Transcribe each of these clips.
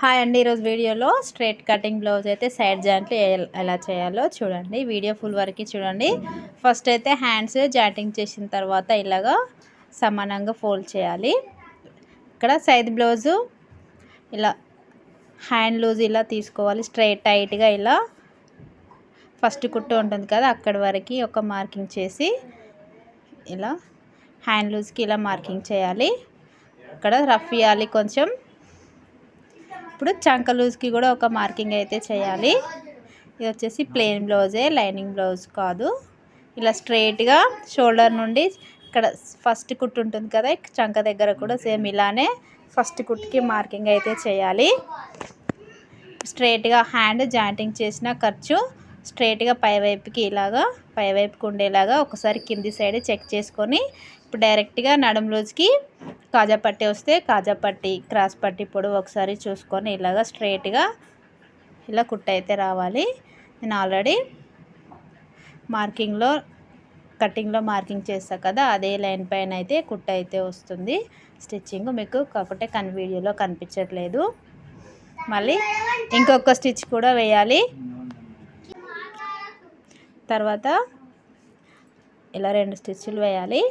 Hi అండి ఈరోజు వీడియోలో స్ట్రైట్ కటింగ్ బ్లౌజ్ అయితే సైడ్ జాయింట్లు ఎలా చేయాలో చూడండి. వీడియో ఫుల్ వరకు చూడండి. ఫస్ట్ అయితే హ్యాండ్స్ జాయింటింగ్ చేసిన తర్వాత ఇలాగా సమానంగా ఫోల్డ్ చేయాలి. ఇక్కడ సైడ్ బ్లౌజు ఇలా హ్యాండ్ లూజ్ ఇలా తీసుకోవాలి. స్ట్రైట్ టైట్గా ఇలా ఫస్ట్ కుట్టు ఉంటుంది కదా అక్కడి వరకు ఒక మార్కింగ్ చేసి ఇలా హ్యాండ్ లూజ్కి ఇలా మార్కింగ్ చేయాలి. ఇక్కడ రఫ్ ఇవ్వాలి కొంచెం. ఇప్పుడు చంక లూజ్కి కూడా ఒక మార్కింగ్ అయితే చేయాలి. ఇది వచ్చేసి ప్లెయిన్ బ్లౌజే లైనింగ్ బ్లౌజ్ కాదు. ఇలా స్ట్రైట్గా షోల్డర్ నుండి ఇక్కడ ఫస్ట్ కుట్టు ఉంటుంది కదా చంక దగ్గర కూడా సేమ్ ఇలానే ఫస్ట్ కుట్టుకి మార్కింగ్ అయితే చేయాలి. స్ట్రైట్గా హ్యాండ్ జాయింటింగ్ చేసిన ఖర్చు స్ట్రైట్గా పైవైపుకి ఇలాగా పైవైపుకి ఉండేలాగా ఒకసారి కింది సైడ్ చెక్ చేసుకొని ఇప్పుడు డైరెక్ట్గా నడుము రోజుకి కాజా పట్టి వస్తే కాజా పట్టి క్రాస్ పట్టి పొడవు ఒకసారి చూసుకొని ఇలాగా స్ట్రైట్గా ఇలా కుట్ట అయితే రావాలి. నేను ఆల్రెడీ మార్కింగ్లో కటింగ్లో మార్కింగ్ చేస్తా కదా అదే లైన్ పైన అయితే కుట్ట అయితే వస్తుంది. స్టిచ్చింగ్ మీకు కాకపోతే కన్ వీడియోలో కనిపించట్లేదు. మళ్ళీ ఇంకొక స్టిచ్ కూడా వేయాలి. తర్వాత ఇలా రెండు స్టిచ్లు వేయాలి.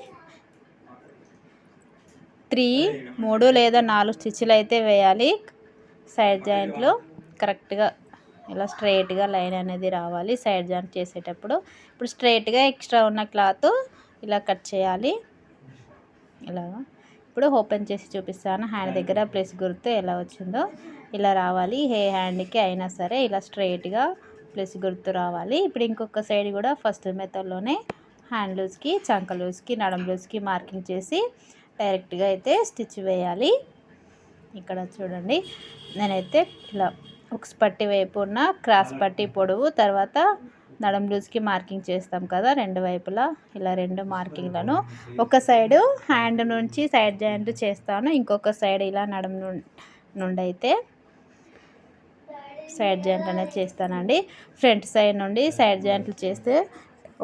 త్రీ మూడు లేదా నాలుగు స్టిచ్లు అయితే వేయాలి. సైడ్ జాయింట్లు కరెక్ట్గా ఇలా స్ట్రైట్గా లైన్ అనేది రావాలి సైడ్ జాయింట్ చేసేటప్పుడు. ఇప్పుడు స్ట్రైట్గా ఎక్స్ట్రా ఉన్న క్లాత్ ఇలా కట్ చేయాలి. ఇలా ఇప్పుడు ఓపెన్ చేసి చూపిస్తాను. హ్యాండ్ దగ్గర ప్లస్ గుర్తు ఎలా వచ్చిందో ఇలా రావాలి. ఏ హ్యాండ్కి అయినా సరే ఇలా స్ట్రైట్గా ప్లస్ గుర్తు రావాలి. ఇప్పుడు ఇంకొక సైడ్ కూడా ఫస్ట్ మెథడ్లోనే హ్యాండ్ లూజ్కి చంక లూజ్కి నడం లూజ్కి మార్కింగ్ చేసి డైరెక్ట్గా అయితే స్టిచ్ వేయాలి. ఇక్కడ చూడండి. నేనైతే ఇలా ఉక్స్ పట్టి వైపు ఉన్న క్రాస్ పట్టి పొడవు తర్వాత నడం లూజ్కి మార్కింగ్ చేస్తాం కదా రెండు వైపులా ఇలా రెండు మార్కింగ్లను. ఒక సైడు హ్యాండ్ నుంచి సైడ్ జాయింట్ చేస్తాను ఇంకొక సైడ్ ఇలా నడం నుండి అయితే సైడ్ జాయింట్ అనేది చేస్తానండి. ఫ్రంట్ సైడ్ నుండి సైడ్ జాయింట్లు చేస్తే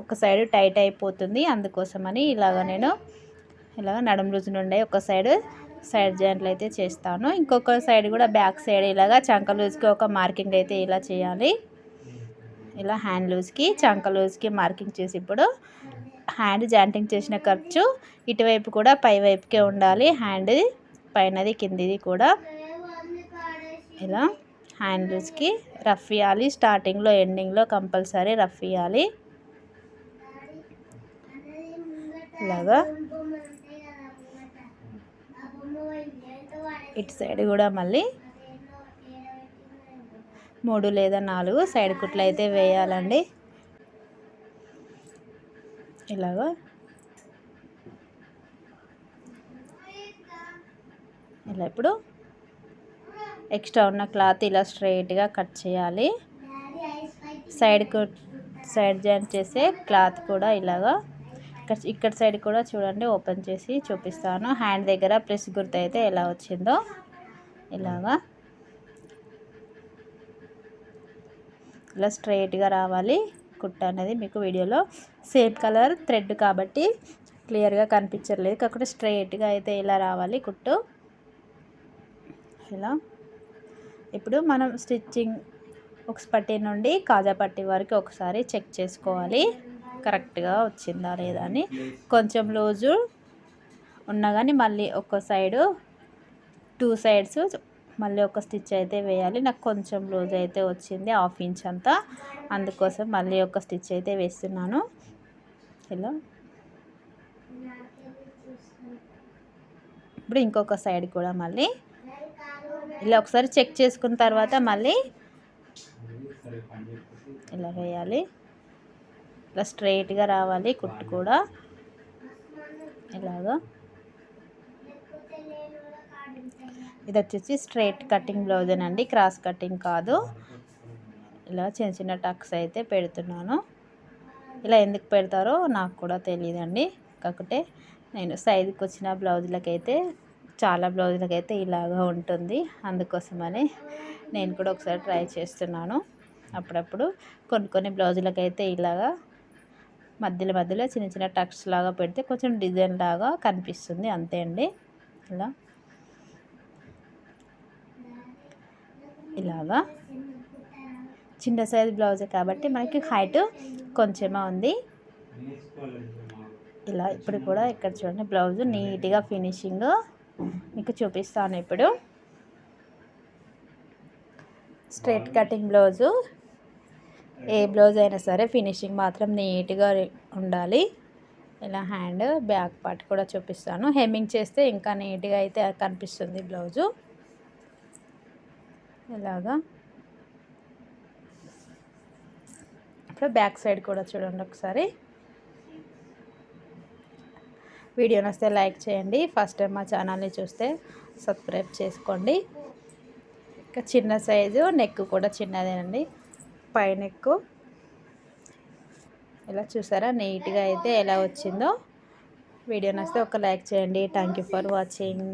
ఒక సైడ్ టైట్ అయిపోతుంది. అందుకోసమని ఇలాగ నేను ఇలాగ నడుం లూజ్ నుండి ఒక సైడ్ సైడ్ జాయింట్లు అయితే చేస్తాను. ఇంకొక సైడ్ కూడా బ్యాక్ సైడ్ ఇలాగా చంక లూజ్కి ఒక మార్కింగ్ అయితే ఇలా చేయాలి. ఇలా హ్యాండ్ లూజ్కి చంక లూజ్కి మార్కింగ్ చేసి ఇప్పుడు హ్యాండ్ జాయింటింగ్ చేసిన ఖర్చు ఇటువైపు కూడా పై వైపుకే ఉండాలి. హ్యాండ్ పైనది కిందిది కూడా ఇలా హ్యాండ్ లూజ్కి రఫ్ ఇవ్వాలి స్టార్టింగ్లో ఎండింగ్లో కంపల్సరీ రఫ్ ఇవ్వాలి ఇలాగా ఇటు సైడ్ కూడా మళ్ళీ మూడు లేదా నాలుగు సైడ్ కుట్లు అయితే వేయాలండి. ఇలాగా. ఇలా ఇప్పుడు ఎక్స్ట్రా ఉన్న క్లాత్ ఇలా స్ట్రైట్గా కట్ చేయాలి. సైడ్ సైడ్ జాయింట్ చేసే క్లాత్ కూడా ఇలాగా ఇక్కడ ఇక్కడ సైడ్ కూడా చూడండి ఓపెన్ చేసి చూపిస్తాను. హ్యాండ్ దగ్గర ప్రెస్ గుర్తు అయితే ఎలా వచ్చిందో. ఇలాగా. ఇలా స్ట్రైట్గా రావాలి. కుట్ట అనేది మీకు వీడియోలో సేమ్ కలర్ థ్రెడ్ కాబట్టి క్లియర్గా కనిపించట్లేదు. కాకుండా స్ట్రైట్గా అయితే ఇలా రావాలి కుట్టు. ఇలా. ఇప్పుడు మనం స్టిచ్చింగ్ ఒక పట్టి నుండి కాజా పట్టి వరకు ఒకసారి చెక్ చేసుకోవాలి. కరెక్ట్గా వచ్చిందా లేదా అని కొంచెం లూజు ఉన్నా కానీ మళ్ళీ ఒక సైడు టూ సైడ్స్ మళ్ళీ ఒక స్టిచ్ అయితే వేయాలి. నాకు కొంచెం లూజ్ అయితే వచ్చింది హాఫ్ ఇంచ్ అంతా. అందుకోసం మళ్ళీ ఒక స్టిచ్ అయితే వేస్తున్నాను. ఇలా ఇప్పుడు ఇంకొక సైడ్ కూడా మళ్ళీ ఇలా ఒకసారి చెక్ చేసుకున్న తర్వాత మళ్ళీ ఇలా వేయాలి. ఇలా స్ట్రైట్గా రావాలి కుట్టు కూడా. ఇలాగా ఇది వచ్చేసి స్ట్రైట్ కటింగ్ బ్లౌజ్ అండి క్రాస్ కటింగ్ కాదు. ఇలా చిన్న చిన్న టక్స్ అయితే పెడుతున్నాను. ఇలా ఎందుకు పెడతారో నాకు కూడా తెలియదండి. కాకపోతే నేను సైజుకి వచ్చిన బ్లౌజులకైతే చాలా బ్లౌజులకైతే ఇలాగా ఉంటుంది. అందుకోసమని నేను కూడా ఒకసారి ట్రై చేస్తున్నాను. అప్పుడప్పుడు కొన్ని కొన్ని బ్లౌజులకైతే ఇలాగా మధ్యలో మధ్యలో చిన్న చిన్న టక్స్ లాగా పెడితే కొంచెం డిజైన్ లాగా కనిపిస్తుంది. అంతే అండి. ఇలా ఇలాగా. చిన్న సైజ్ బ్లౌజే కాబట్టి మనకి హైట్ కొంచెమే ఉంది. ఇలా ఇప్పుడు కూడా ఇక్కడ చూడండి బ్లౌజ్ నీట్గా ఫినిషింగ్ మీకు చూపిస్తాను ఇప్పుడు. Straight cutting blouse. ఏ బ్లౌజ్ అయినా సరే ఫినిషింగ్ మాత్రం నీట్గా ఉండాలి. ఇలా హ్యాండ్ బ్యాక్ పార్ట్ కూడా చూపిస్తాను. హెమ్మింగ్ చేస్తే ఇంకా నీట్గా అయితే కనిపిస్తుంది బ్లౌజు. ఇలాగా. ఇప్పుడు బ్యాక్ సైడ్ కూడా చూడండి ఒకసారి. వీడియో నస్తే లైక్ చేయండి. ఫస్ట్ టైం మా ఛానల్ని చూస్తే సబ్స్క్రైబ్ చేసుకోండి. ఇంకా చిన్న సైజు నెక్ కూడా చిన్నదేనండి. పైన నెక్ ఇలా చూసారా నీట్గా అయితే ఎలా వచ్చిందో. వీడియో నస్తే ఒక లైక్ చేయండి. Thank you for watching